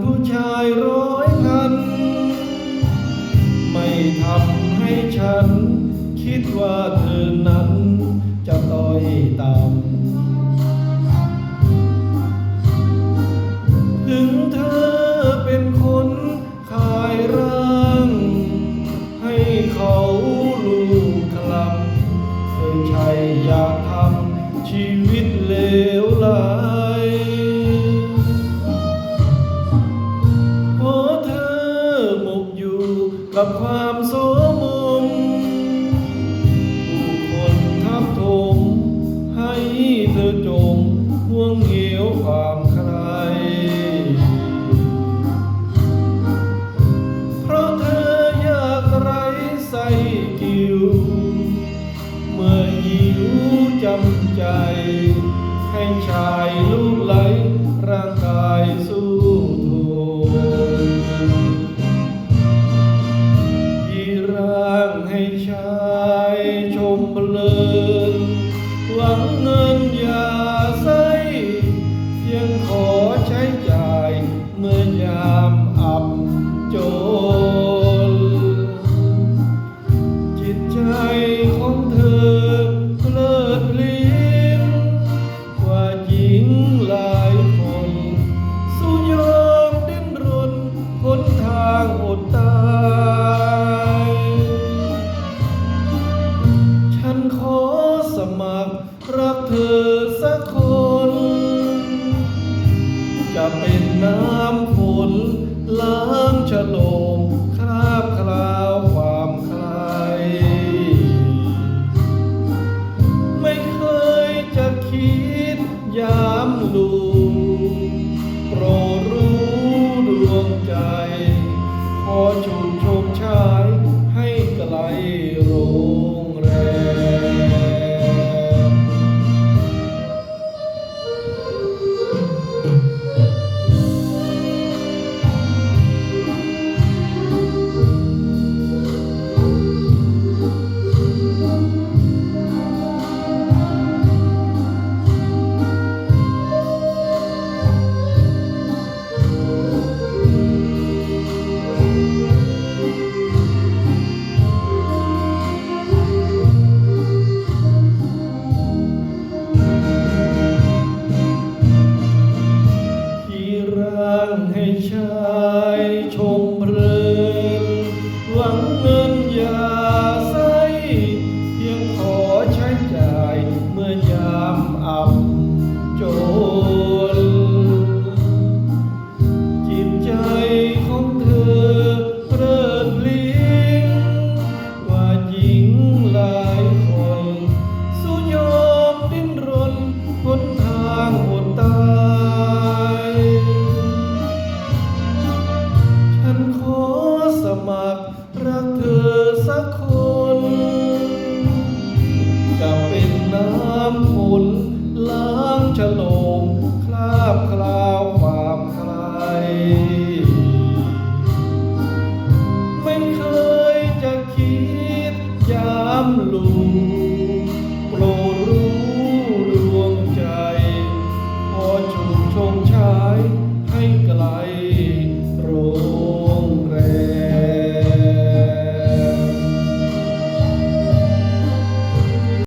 ผู้ชายร้อยพัน ไม่ทำให้ฉัน คิดว่าเธอนั้น จะต่อยต่ำถึงเธอเป็นคนขายร่าง ให้เขาลูกคลำเธอใช่อยากทำชีวิตเลวร้า กับความโสมมผู้คนทับถมให้เธอจมห่วงเหวความใคร เพราะเธออยากไรใส่กิว เมื่อหิวจำใจ ให้ชายลูกไหลร่างกายสู้ เป็นน้ำา